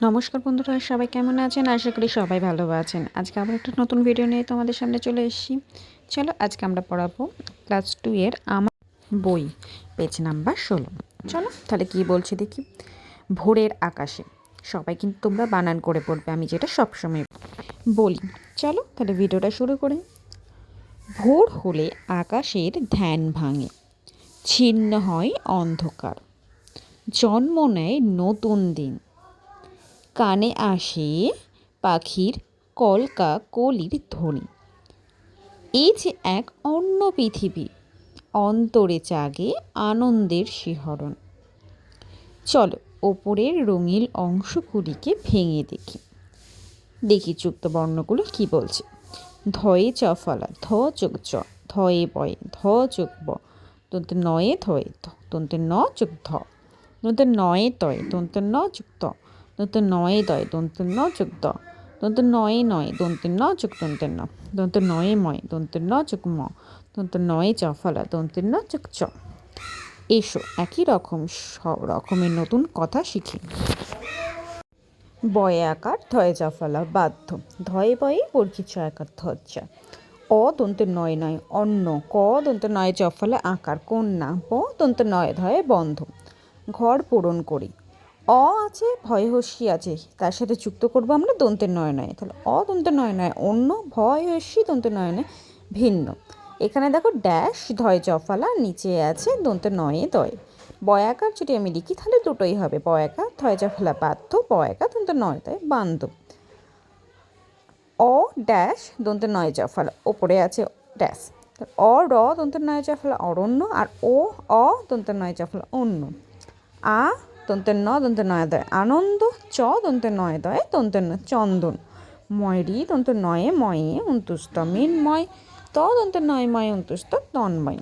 নমস্কার বন্ধুরা, সবাই কেমন আছেন? আশা করি সবাই ভালো আছেন। আজকে আবার একটা নতুন ভিডিও নিয়ে তোমাদের সামনে চলে এসেছি। চলো আজকে আমরা পড়াবো ক্লাস টু এর আমার বই পেজ নাম্বার ষোলো। চলো তাহলে কি বলছি দেখি? ভোরের আকাশে। সবাই কিন্তু তোমরা বানান করে পড়বে, আমি যেটা সবসময় বলি। চলো তাহলে ভিডিওটা শুরু করি। ভোর হলে আকাশের ধ্যান ভাঙে, ছিন্ন হয় অন্ধকার। জন্ম নেয় নতুন দিন। কানে আসে পাখির কলকা কলির ধ্বনি। এই যে এক অন্য পৃথিবী, অন্তরে জাগে আনন্দের শিহরণ। চলো ওপরের রঙিল অংশগুলিকে ভেঙে দেখি। দেখি যুক্ত বর্ণগুলো কি বলছে। ধয়ে চ ফলা, ধ চোখ চ ধয়ে বয়ে, ধ চোখ ব, তন্তে নয়ে ধয়ে ধ তন্তে ন চোখ ধ, তন্তে নয়ে তয়ে, তন্তে ন চোখ ত। দন্তে নয়ে দয় দন্তে ন যোগ দ দন্তে নয়ে নয় দন্তে ন যোগ দন্তে ন দন্তে নয়ে ময় দন্তে ন যোগ ম দন্তে নয়ে চ ফলা দন্তে ন যোগ চ এসো একই রকম সব রকমের নতুন কথা শিখি বয়ে আকার ধয়ে জাফলা বাধ্য ধয়ে বয়ে বর্গিচ আকার ধজ্জা অ দন্তে নয় নয় অন্য ক দন্তে নয় জফলা আকার কন্যা ব দন্তে নয় ধয়ে বন্ধ ঘর পূরণ করি অ আছে, ভয় হস্যি আছে। তার সাথে যুক্ত করব আমরা দন্তের নয় নয় তাহলে অ দন্তের নয় নয় অন্য ভয় হস্যি দন্তের নয় নয় ভিন্ন। এখানে দেখো ড্যাশ ধয় জফালা নিচে আছে দন্তের নয়ে দয়। বয়াকার যদি আমি লিখি, তাহলে দুটোই হবে। বয়াকার ধয় জফলা বাধ্য বয়াকার দন্তের নয় দয় বান্ধব অ ড্যাশ দন্তের নয় জফালা ওপরে আছে ড্যাশ অ র, দন্তের নয় জফলা অরণ্য, আর ও অ, দন্তের নয় জফলা অন্য। আ দন্তের ন দন্তের নয় দয়। আনন্দ চ দন্তের নয় দয় দন্তের ন, চন্দন। ময়রি দন্তের নয়ে ময়ে অন্তুষ্ট। মিনময় ত দন্তের নয় ময় অন্তুষ্ট তন্ময়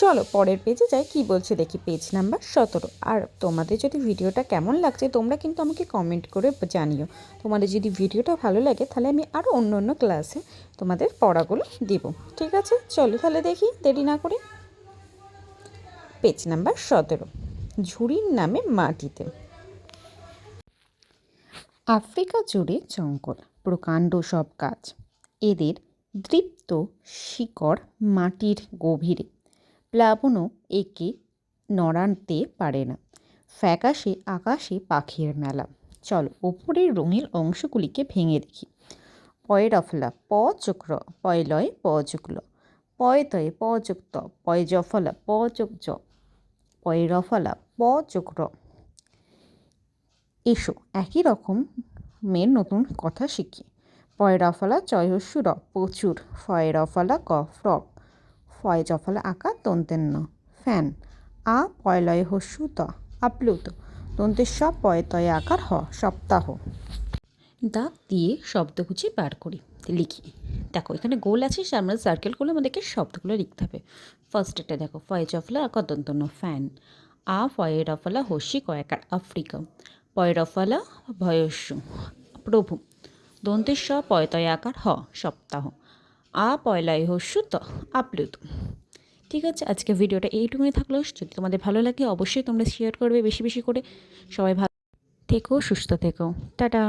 চলো পরের পেজে যাই। কি বলছে দেখি পেজ নাম্বার সতেরো। আর তোমাদের যদি ভিডিওটা কেমন লাগছে, তোমরা কিন্তু আমাকে কমেন্ট করে জানিও। তোমাদের যদি ভিডিওটা ভালো লাগে, তাহলে আমি আরও অন্য অন্য ক্লাসে তোমাদের পড়াগুলো দিব। ঠিক আছে? চলো তাহলে দেখি, দেরি না করে। পেজ নাম্বার সতেরো। ঝুড়ির নামে মাটিতে। আফ্রিকা জুড়ে জঙ্গল, প্রকাণ্ড সব গাছ। এদের দৃপ্ত শিকড় মাটির গভীরে। প্লাবনও একে নড়াতে পারে না। ফ্যাকাশে আকাশে পাখির মেলা। চলো, ওপরের রঙিল অংশগুলিকে ভেঙে দেখি। পয় রফলা প চক্র, পয়লয়, প চুকল পয় তয় প যুক্ত পয় জফলা প যোগ জ পয় প যোগ র এসো, একই রকম মেয়ের নতুন কথা শিখি। পয় রফলা চয়স্যু র প্রচুর। ফয় রফলা ক ফ্রক ফয় জফলা তন্তের ন ফ্যান, আ পয়লয় হস্যু ত। আপ্লুত। তন্তের সব পয় তয় আকার হ, সপ্তাহ। দাগ দিয়ে শব্দগুছি বার করি, লিখি। দেখো, এখানে গোল আছে আমরা সার্কেল করলে আমাদেরকে শব্দগুলো লিখতে হবে। ফার্স্ট এটা দেখো ফয় জফলা আকার দন্তন্য ফ্যান ফয়ে রফলা হস্যি কয়াকার আফ্রিকা পয় রফলা ভয়স্য প্রভু দন্তের স পয়তয় আকার হ সপ্তাহ আ পয়লায় হস্যু ত আপ্লুত ঠিক আছে আজকে ভিডিওটা এইটুকুনি থাকল যদি তোমাদের ভালো লাগে অবশ্যই তোমরা শেয়ার করবে বেশি বেশি করে সবাই ভালো থেকো সুস্থ থেকো টাটা